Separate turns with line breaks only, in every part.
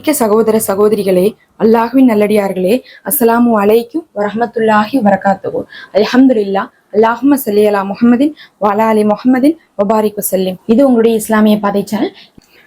மிக்க சகோதர சகோதரிகளே அல்லாஹுவின் நல்லடியார்களே அஸ்ஸலாமு அலைக்கும் வரஹமத்துல்லாஹி வரகாத்துஹு அல்ஹம்துலில்லா அல்லாஹும சல்லி அலா முஹம்மதின் வாலா அலி முஹம்மதின் வபாரிக் வசல்லிம் இது உங்களுடைய இஸ்லாமிய பாதை சேனல்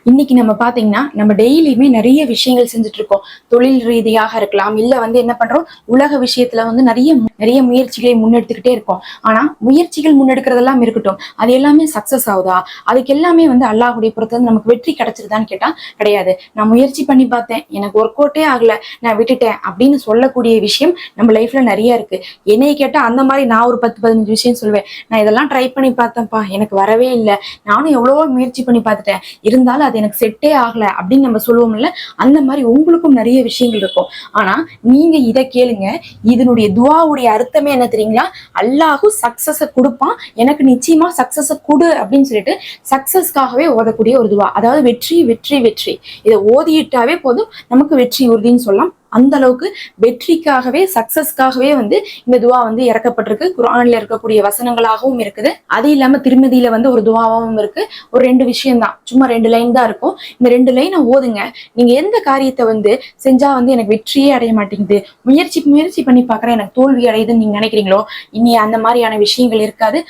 இன்னைக்கு நம்ம பாத்தீங்கன்னா நம்ம டெய்லியுமே நிறைய விஷயங்கள் செஞ்சுட்டு இருக்கோம் தொழில் ரீதியாக இருக்கலாம் இல்ல வந்து என்ன பண்றோம் உலக விஷயத்துல வந்து நிறைய நிறைய முயற்சிகளை முன்னெடுத்துக்கிட்டே இருக்கோம். ஆனா முயற்சிகள் முன்னெடுக்கிறதெல்லாம் இருக்கட்டும் அது எல்லாமே சக்சஸ் ஆகுதா? அதுக்கு எல்லாமே வந்து அல்லாஹுடைய பொறுத்து வந்து நமக்கு வெற்றி கிடைச்சிருதான்னு கேட்டா கிடையாது. நான் முயற்சி பண்ணி பார்த்தேன் எனக்கு ஒர்க் அவுட்டே ஆகல நான் விட்டுட்டேன் அப்படின்னு சொல்லக்கூடிய விஷயம் நம்ம லைஃப்ல நிறைய இருக்கு. என்னைய கேட்டா அந்த மாதிரி நான் ஒரு பத்து பதினஞ்சு விஷயம் சொல்லுவேன் நான் இதெல்லாம் ட்ரை பண்ணி பார்த்தேன்ப்பா எனக்கு வரவே இல்லை. நானும் எவ்வளவோ முயற்சி பண்ணி பார்த்துட்டேன். இருந்தாலும் அது எனக்கு செட்டே ஆகல அப்படின்னு நம்ம சொல்லுவோம்ல அந்த மாதிரி உங்களுக்கும் நிறைய விஷயங்கள் இருக்கும். ஆனா நீங்க இதை கேளுங்க. இதனுடைய துவாவுடைய அர்த்தமே என்ன தெரியுங்களா? அல்லாஹு சக்சஸ கொடுப்பான். எனக்கு நிச்சயமா சக்சஸ கொடு அப்படின்னு சொல்லிட்டு சக்சஸ்க்காகவே ஓதக்கூடிய ஒரு துவா. அதாவது வெற்றி வெற்றி வெற்றி. இதை ஓதிட்டாவே போதும். நமக்கு வெற்றி உறுதின்னு சொல்லலாம். அந்த அளவுக்கு வெற்றிக்காகவே சக்சஸ்க்காகவே வந்து இந்த துவா வந்து இறக்கப்பட்டிருக்கு. குரான்ல இருக்கக்கூடிய வசனங்களாகவும் இருக்குது. அது இல்லாம திருமதியில வந்து ஒரு துவாவும் இருக்கு. ஒரு ரெண்டு விஷயம் தான் சும்மா ரெண்டு லைன் தான் இருக்கும். இந்த ரெண்டு லைனை ஓதுங்க. நீங்க எந்த காரியத்தை வந்து செஞ்சா வந்து எனக்கு வெற்றியே அடைய மாட்டேங்குது? முயற்சி முயற்சி பண்ணி பார்க்குறேன். எனக்கு தோல்வி அடையுதுன்னு நீங்க நினைக்கிறீங்களோ? இனி அந்த மாதிரியான விஷயங்கள் இருக்காது.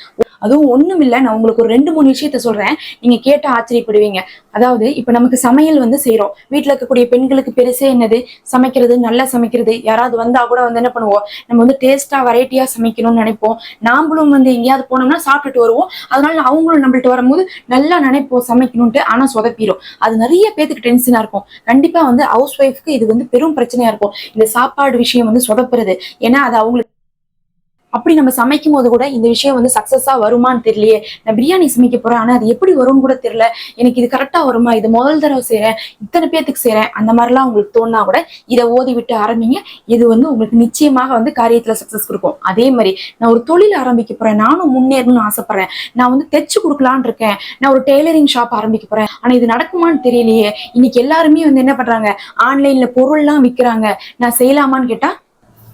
அதுவும் ஒண்ணும் இல்லை நான் உங்களுக்கு ஒரு ரெண்டு மூணு விஷயத்த சொல்றேன். நீங்க கேட்டு ஆச்சரியப்படுவீங்க. அதாவது இப்ப நமக்கு சமையல் வந்து செய்யறோம் வீட்டுல இருக்கக்கூடிய பெண்களுக்கு பெருசே என்னது? சமைக்கிறது நல்லா சமைக்கிறது. யாராவது வந்தா கூட வந்து என்ன பண்ணுவோம்? நம்ம வந்து டேஸ்டா வெரைட்டியா சமைக்கணும்னு நினைப்போம். நாமளும் வந்து எங்கேயாவது போனோம்னா சாப்பிட்டுட்டு வருவோம். அதனால அவங்களும் நம்மள்ட்ட வரும்போது நல்லா நினைப்போம் சமைக்கணும்ட்டு ஆனா சொதப்பிடும் அது நிறைய பேத்துக்கு டென்ஷனா இருக்கும். கண்டிப்பா வந்து ஹவுஸ் ஒய்ஃப்க்கு இது வந்து பெரும் பிரச்சனையா இருக்கும். இந்த சாப்பாடு விஷயம் வந்து சொதப்புறது. ஏன்னா அது அவங்களுக்கு அப்படி நம்ம சமைக்கும் போது கூட இந்த விஷயம் வந்து சக்ஸஸாக வருமான்னு தெரியலையே. நான் பிரியாணி சமைக்க போறேன். ஆனா அது எப்படி வரும்னு கூட தெரியல. எனக்கு இது கரெக்டா வருமா? இது முதல் தடவை செய்கிறேன் இத்தனை பேத்துக்கு செய்கிறேன் அந்த மாதிரிலாம் உங்களுக்கு தோணா கூட இதை ஓதி விட்டு ஆரம்பிங்க. இது வந்து உங்களுக்கு நிச்சயமாக வந்து காரியத்துல சக்சஸ் கொடுக்கும். அதே மாதிரி நான் ஒரு தொழில் ஆரம்பிக்க போறேன். நானும் முன்னேறணும்னு ஆசைப்படுறேன். நான் வந்து தைச்சு கொடுக்கலான்னு இருக்கேன். நான் ஒரு டெய்லரிங் ஷாப் ஆரம்பிக்க போறேன். ஆனா இது நடக்குமான்னு தெரியலையே. இன்னைக்கு எல்லாருமே வந்து என்ன பண்றாங்க? ஆன்லைன்ல பொருள்லாம் விற்கிறாங்க நான் செய்யலாமான்னு கேட்டா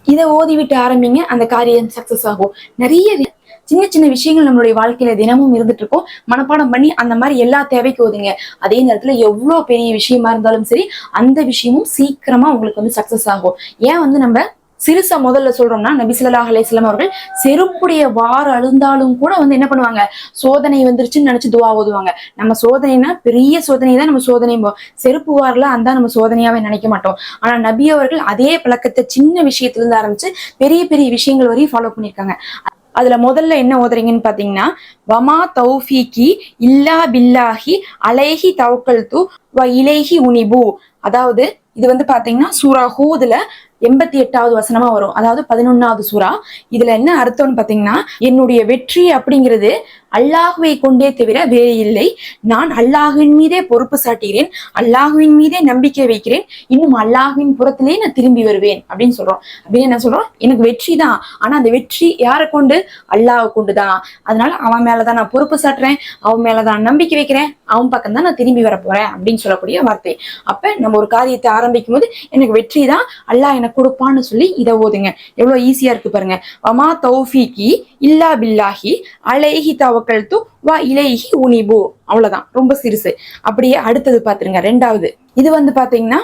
இதை ஓதிவிட்டு ஆரம்பிங்க அந்த காரியம் சக்சஸ் ஆகும். நிறைய சின்ன சின்ன விஷயங்கள் நம்மளுடைய வாழ்க்கையில தினமும் இருந்துட்டு இருக்கோம். மனப்பாடம் பண்ணி அந்த மாதிரி எல்லா தேவைக்கு ஓதுங்க அதே நேரத்துல எவ்வளவு பெரிய விஷயமா இருந்தாலும் சரி அந்த விஷயமும் சீக்கிரமா உங்களுக்கு வந்து சக்சஸ் ஆகும். ஏன் வந்து நம்ம சிறுசா முதல்ல சொல்றோம்னா நபி அலிஸ்லாம் அவர்கள் செருப்புடைய வார் அழுந்தாலும் கூட வந்து என்ன பண்ணுவாங்க? சோதனை வந்துருச்சுன்னு நினைச்சு துவா ஓதுவாங்க. நம்ம சோதனைனா பெரிய சோதனை தான் நம்ம சோதனை செருப்பு வாரில் அந்த நம்ம சோதனையாவே நினைக்க மாட்டோம். ஆனா நபி அவர்கள் அதே பழக்கத்தை சின்ன விஷயத்துல இருந்து ஆரம்பிச்சு பெரிய பெரிய விஷயங்கள் வரையும் ஃபாலோ பண்ணியிருக்காங்க அதுல முதல்ல என்ன ஓதுறீங்கன்னு பாத்தீங்கன்னா வமா தௌஃபீகி இல்லா பில்லாஹி அலேஹி தவக்கல் தூ வ இலைஹி உனிபு. அதாவது இது வந்து பாத்தீங்கன்னா சூரா ஹூதுல எண்பத்தி எட்டாவது வசனமா வரும். அதாவது பதினொன்னாவது சூரா இதுல என்ன அர்த்தம்னு பாத்தீங்கன்னா என்னுடைய வெற்றி அப்படிங்கிறது அல்லாஹுவை கொண்டே தவிர வேறு இல்லை. நான் அல்லாஹுவின் மீதே பொறுப்பு சாட்டுகிறேன். அல்லாஹுவின் மீதே நம்பிக்கை வைக்கிறேன். இன்னும் அல்லாஹுவின் புறத்திலே நான் திரும்பி வருவேன் அப்படின்னு சொல்றோம். அப்படின்னு என்ன சொல்றோம்? எனக்கு வெற்றி தான். ஆனா அந்த வெற்றி யாரை கொண்டு? அல்லாஹ் கொண்டு தான். அதனால அவன் மேலதான் நான் பொறுப்பு சாட்டுறேன். அவன் மேலதான் நம்பிக்கை வைக்கிறேன். அவன் பக்கம் தான் நான் திரும்பி வர போறேன் அப்படின்னு சொல்லக்கூடிய வார்த்தை. அப்ப நம்ம ஒரு காரியத்தை ஆரம்பிக்கும் போது எனக்கு வெற்றி தான். அல்லாஹ் எனக்கு கொடுப்பான்னு சொல்லி இதை ஓதுங்க. எவ்வளவு ஈஸியா இருக்கு பாருங்க. அமா தௌஃபிகி இல்லா பில்லாஹி அலைஹி தவ தவக்கழுத்து வா இலைஹி உனிபு. அவ்வளவுதான். ரொம்ப சிறுசு. அப்படியே அடுத்தது பாத்துருங்க ரெண்டாவது. இது வந்து பாத்தீங்கன்னா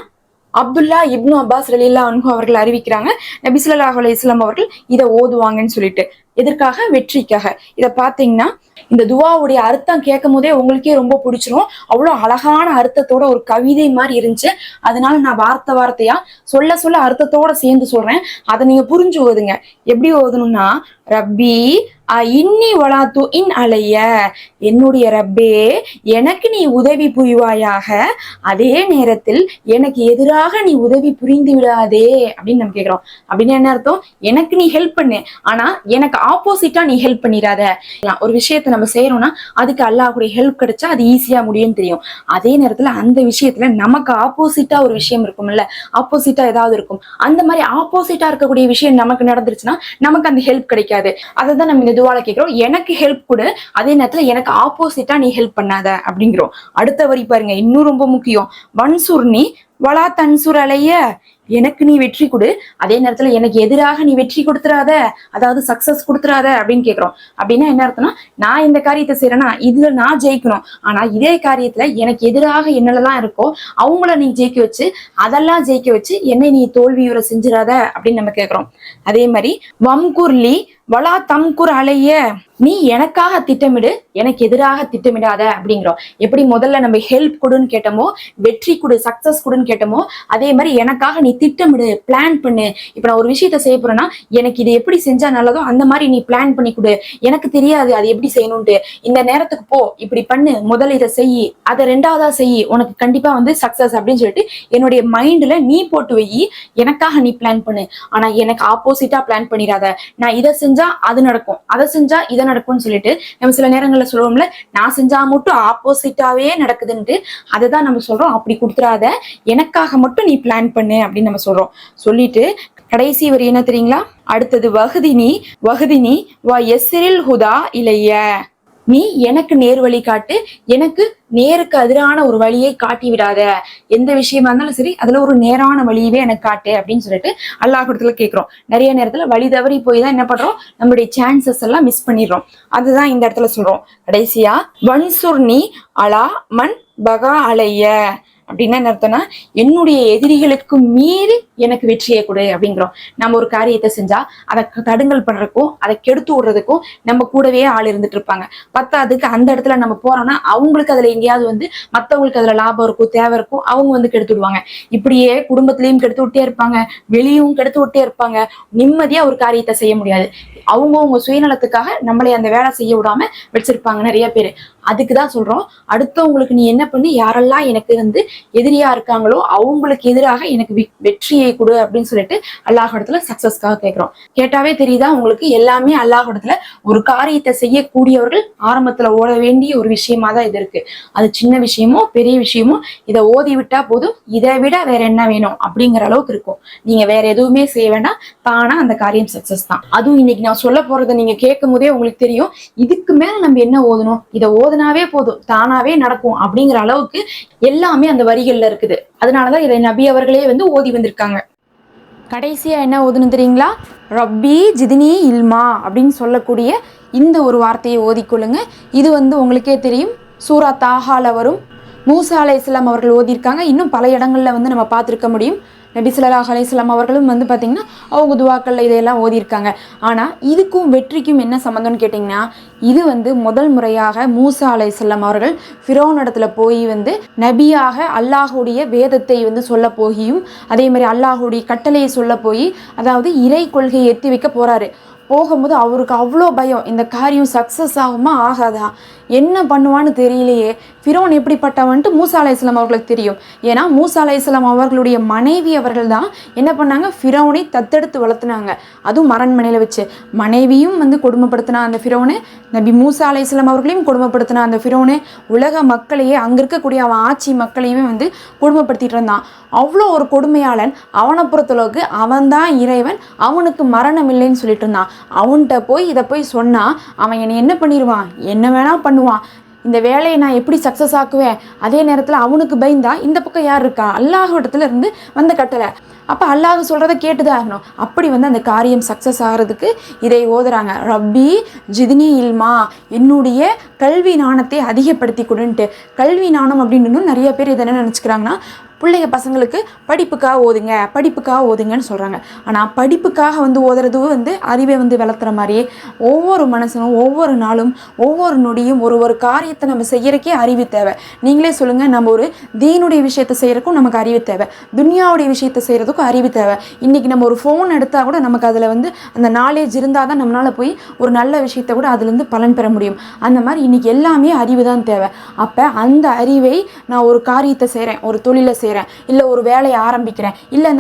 அப்துல்லா இப்னு அப்பாஸ் ரலீல்லா அன்ஹு அவர்கள் அறிவிக்கிறாங்க. நபிசுல்லாஹ் அலி இஸ்லாம் அவர்கள் இதை ஓதுவாங்கன்னு சொல்லிட்டு. எதற்காக? வெற்றிக்காக. இதை பாத்தீங்கன்னா இந்த துவாவுடைய அர்த்தம் கேட்கும் போதே உங்களுக்கே ரொம்ப பிடிச்சிரும். அவ்வளோ அழகான அர்த்தத்தோட ஒரு கவிதை மாதிரி இருந்துச்சு. அதனால நான் வார்த்தை வார்த்தையா சொல்ல சொல்ல அர்த்தத்தோட சேர்ந்து சொல்றேன். அதை நீங்க புரிஞ்சு ஓதுங்க. எப்படி ஓதணும்னா ரப்பி இன்னி வளாத்து இன் அலைய என்னுடைய ரப்பே எனக்கு நீ உதவி புரிவாயாக. அதே நேரத்தில் எனக்கு எதிராக நீ உதவி புரிந்து விடாதே அப்படின்னு நம்ம கேக்குறோம். அப்படின்னு என்ன அர்த்தம்? எனக்கு நீ ஹெல்ப் பண்ணு. ஆனா எனக்கு ஆப்போசிட்டா நீ ஹெல்ப் பண்ணிடாத. ஒரு விஷயத்தை நம்ம செய்யறோம்னா அதுக்கு அல்லாஹுடைய ஹெல்ப் கிடைச்சா அது ஈஸியா முடியும்னு தெரியும். அதே நேரத்துல அந்த விஷயத்துல நமக்கு ஆப்போசிட்டா ஒரு விஷயம் இருக்கும்ல ஆப்போசிட்டா ஏதாவது இருக்கும். அந்த மாதிரி ஆப்போசிட்டா இருக்கக்கூடிய விஷயம் நமக்கு நடந்துருச்சுன்னா நமக்கு அந்த ஹெல்ப் கிடைக்காது. அதை தான் நம்ம இந்த துவால கேட்கிறோம் எனக்கு ஹெல்ப் கொடு. அதே நேரத்துல எனக்கு ஆப்போசிட்டா நீ ஹெல்ப் பண்ணாத அப்படிங்கிறோம். அடுத்த வரி பாருங்க. இன்னும் ரொம்ப முக்கியம். வன்சுர் நீ வலா தன்சுர் அலைய. எனக்கு நீ வெற்றி கொடு. அதே நேரத்துல எனக்கு எதிராக நீ வெற்றி கொடுத்துறாத. அதாவது சக்சஸ் கொடுத்துறாத அப்படின்னு கேட்கிறோம் அப்படின்னா என்ன அர்த்தம்னா நான் இந்த காரியத்தை செய்யறேன்னா இதுல நான் ஜெயிக்கணும். ஆனா இதே காரியத்துல எனக்கு எதிராக என்னெல்லாம் இருக்கோ அவங்கள நீ ஜெயிக்க வச்சு அதெல்லாம் ஜெயிக்க வச்சு என்னை நீ தோல்வியுற செஞ்சிடாத அப்படின்னு நம்ம கேட்கிறோம் அதே மாதிரி வம்குர்லி வலா தம்குர் அலைய நீ எனக்காக திட்டமிடு எனக்கு எதிராக திட்டமிடாத அப்படிங்கிறோம். எப்படி முதல்ல நம்ம ஹெல்ப் கொடுன்னு கேட்டோமோ வெற்றி கொடு சக்சஸ் கொடுன்னு கேட்டோமோ அதே மாதிரி எனக்காக நீ திட்டமிடு பிளான் பண்ணு. இப்ப நான் ஒரு விஷயத்த செய்ய போறேன்னா எனக்கு இது எப்படி செஞ்சா நல்லதோ அந்த மாதிரி நீ பிளான் பண்ணி கொடு. எனக்கு தெரியாது அது எப்படி செய்யணும்ட்டு இந்த நேரத்துக்கு போ இப்படி பண்ணு முதல்ல இதை செய் அதை ரெண்டாவதா செய் உனக்கு கண்டிப்பா வந்து சக்சஸ் அப்படின்னு சொல்லிட்டு என்னுடைய மைண்ட்ல நீ போட்டு வை எனக்காக நீ பிளான் பண்ணு. ஆனா எனக்கு ஆப்போசிட்டா பிளான் பண்ணிடாத. நான் இதை செஞ்சு அது நடக்கும். அதை செஞ்சா இதை நடக்கும்னு சொல்லிட்டு நம்ம சில நேரங்களில் சொல்லுவோம்ல நான் செஞ்சா மட்டும் ஆப்போசிட்டாவே நடக்குதுன்ட்டு அதை தான் நம்ம சொல்றோம். அப்படி கொடுத்துடாத. எனக்காக மட்டும் நீ பிளான் பண்ணு அப்படின்னு நம்ம சொல்றோம். சொல்லிட்டு கடைசி வரி என்ன தெரியுங்களா? அடுத்தது வகுதினி வகுதினி வா எஸ்ரில் ஹுதா இலைய. நீ எனக்கு நேர் வழி காட்டு எனக்கு நேருக்கு எதிரான ஒரு வழியை காட்டி விடாத. எந்த விஷயமா இருந்தாலும் சரி அதுல ஒரு நேரான வழியவே எனக்கு காட்டு அப்படின்னு சொல்லிட்டு அல்லாஹிடத்துல கேட்கிறோம் நிறைய நேரத்துல வழி தவறி போய் தான் என்ன பண்றோம்? நம்மளுடைய சான்சஸ் எல்லாம் மிஸ் பண்ணிடுறோம். அதுதான் இந்த இடத்துல சொல்றோம். கடைசியா நீ அலா மண் பகா அலைய. அப்படின்னா என்ன அர்த்தம்னா என்னுடைய எதிரிகளுக்கு மீறி எனக்கு வெற்றியை கொடு அப்படிங்கிறோம். நம்ம ஒரு காரியத்தை செஞ்சா அதை தடுங்கல் பண்றதுக்கும் அதை கெடுத்து விடுறதுக்கும் நம்ம கூடவே ஆள் இருந்துட்டு இருப்பாங்க. பத்தாவதுக்கு அந்த இடத்துல நம்ம போறோம்னா அவங்களுக்கு அதுல எங்கேயாவது வந்து மத்தவங்களுக்கு அதுல லாபம் இருக்கும் தேவை இருக்கும் அவங்க வந்து கெடுத்து விடுவாங்க. இப்படியே குடும்பத்திலையும் கெடுத்து விட்டே இருப்பாங்க வெளியும் கெடுத்து விட்டே இருப்பாங்க. நிம்மதியா ஒரு காரியத்தை செய்ய முடியாது. அவங்கவுங்க சுயநலத்துக்காக நம்மளை அந்த வேலை செய்ய விடாம வச்சிருப்பாங்க நிறைய பேர். அதுக்கு தான் சொல்றோம் அடுத்தவங்களுக்கு நீ என்ன பண்ணி? யாரெல்லாம் எனக்கு வந்து எதிரியா இருக்காங்களோ அவங்களுக்கு எதிராக எனக்கு வெற்றியை வெற்றியை கொடு அப்படின்னு சொல்லிட்டு அல்லாஹிடத்துல சக்சஸ்க்காக கேட்கிறோம் கேட்டாவே தெரியுதா? உங்களுக்கு எல்லாமே அல்லாஹிடத்துல ஒரு காரியத்தை செய்யக்கூடியவர்கள் ஆரம்பத்துல ஓட வேண்டிய ஒரு விஷயமா தான் இது இருக்கு. அது சின்ன விஷயமோ பெரிய விஷயமோ இதை ஓதி விட்டா போதும் இதை விட வேற என்ன வேணும் அப்படிங்கிற அளவுக்கு இருக்கும். நீங்க வேற எதுவுமே செய்ய வேண்டாம். தானா அந்த காரியம் சக்சஸ் தான். அதுவும் இன்னைக்கு நான் சொல்ல போறதை நீங்க கேட்கும் போதே உங்களுக்கு தெரியும். இதுக்கு மேல நம்ம என்ன ஓதணும்? இதை ஓதுனாவே போதும் தானாவே நடக்கும் அப்படிங்கிற அளவுக்கு எல்லாமே அந்த வரிகள்ல இருக்குது. அதனாலதான் இதை நபி அவர்களே வந்து ஓதி வந்திருக்காங்க. கடைசியா என்ன ஓதுன்னு தெரியுங்களா? ரப்பி ஜிதினி இல்மா அப்படின்னு சொல்லக்கூடிய இந்த ஒரு வார்த்தையை ஓதிக்கொள்ளுங்க இது வந்து உங்களுக்கே தெரியும். சூரா தாஹால வரும். மூசா அலை இஸ்லாம் அவர்கள் ஓதியிருக்காங்க. இன்னும் பல இடங்களில் வந்து நம்ம பார்த்துருக்க முடியும். நபி ஸல்லல்லாஹு அலைஹி அவர்களும் வந்து பார்த்திங்கன்னா அவங்க துவாக்கள்ல இதையெல்லாம் ஓதியிருக்காங்க. ஆனால் இதுக்கும் வெற்றிக்கும் என்ன சம்மந்தம்னு கேட்டிங்கன்னா இது வந்து முதல் முறையாக மூசா செல்லம் அவர்கள் ஃபிரோன் இடத்துல போய் வந்து நபியாக அல்லாஹுடைய வேதத்தை வந்து சொல்ல போகியும் அதே மாதிரி அல்லாஹுடைய கட்டளையை சொல்ல போய் அதாவது இறை கொள்கையை எத்தி வைக்க போகிறாரு போகும்போது அவருக்கு அவ்வளோ பயம். இந்த காரியம் சக்ஸஸ் ஆகுமா? ஆகாதா? என்ன பண்ணுவான்னு தெரியலையே. ஃபிரோன் எப்படிப்பட்டவன்ட்டு மூசா அலை இஸ்லாம் அவர்களுக்கு தெரியும். ஏன்னா மூசா அலை இஸ்லாம் அவர்களுடைய மனைவி அவர்கள் தான் என்ன பண்ணாங்க? ஃபிரோனை தத்தெடுத்து வளர்த்துனாங்க. அதுவும் அரண்மனையில் வச்சு. மனைவியும் வந்து கொடுமைப்படுத்தினா அந்த ஃபிரோனு நபி மூசா அலை இஸ்லாம் அவர்களையும் கொடுமைப்படுத்தினா அந்த ஃபிரோனு உலக மக்களையே அங்கே இருக்கக்கூடிய அவன் ஆட்சி மக்களையுமே வந்து கொடுமைப்படுத்திட்டு இருந்தான். அவ்வளோ ஒரு கொடுமையாளன். அவனை பொறுத்தளவுக்கு அவன்தான் இறைவன். அவனுக்கு மரணம் இல்லைன்னு சொல்லிட்டு இருந்தான். அவன்கிட்ட போய் இதை போய் சொன்னால் அவன் என்னை என்ன பண்ணிடுவான் என்ன வேணால் பண்ண. பண்ணுவான். இந்த வேலையை நான் எப்படி சக்ஸஸ் ஆக்குவேன்? அதே நேரத்தில் அவனுக்கு பயந்தா இந்த பக்கம் யார் இருக்கா? அல்லாஹிடத்துல இருந்து வந்த கட்டளை. அப்போ அல்லாஹ் சொல்கிறத கேட்டுதான் ஆகணும். அப்படி வந்து அந்த காரியம் சக்ஸஸ் ஆகிறதுக்கு இதை ஓதுறாங்க. ரப்பி ஜிதினி இல்மா என்னுடைய கல்வி நாணத்தை அதிகப்படுத்தி கொடுன்ட்டு. கல்வி நாணம் அப்படின்னு நிறைய பேர் இதை என்ன நினச்சிக்கிறாங்கன்னா பிள்ளைங்க பசங்களுக்கு படிப்புக்காக ஓதுங்க படிப்புக்காக ஓதுங்கன்னு சொல்கிறாங்க ஆனால் படிப்புக்காக வந்து ஓதுறது வந்து அறிவை வந்து வளர்த்துற மாதிரியே ஒவ்வொரு மனுஷனும் ஒவ்வொரு நாளும் ஒவ்வொரு நொடியும் ஒரு ஒரு காரியத்தை நம்ம செய்கிறக்கே அறிவு தேவை. நீங்களே சொல்லுங்கள் நம்ம ஒரு தீனுடைய விஷயத்தை செய்கிறக்கும் நமக்கு அறிவு தேவை. துனியாவுடைய விஷயத்தை செய்கிறதுக்கும் அறிவு தேவை. இன்றைக்கி நம்ம ஒரு ஃபோன் எடுத்தால் கூட நமக்கு அதில் வந்து அந்த நாலேஜ் இருந்தால் தான் நம்மளால் போய் ஒரு நல்ல விஷயத்தை கூட அதுலேருந்து பலன் பெற முடியும். அந்த மாதிரி இன்றைக்கி எல்லாமே அறிவு தான் தேவை. அப்போ அந்த அறிவை நான் ஒரு காரியத்தை செய்கிறேன் ஒரு தொழிலை செய்கிறேன் இல்லை ஒரு வேலையை ஆரம்பிக்கிறேன். இல்லை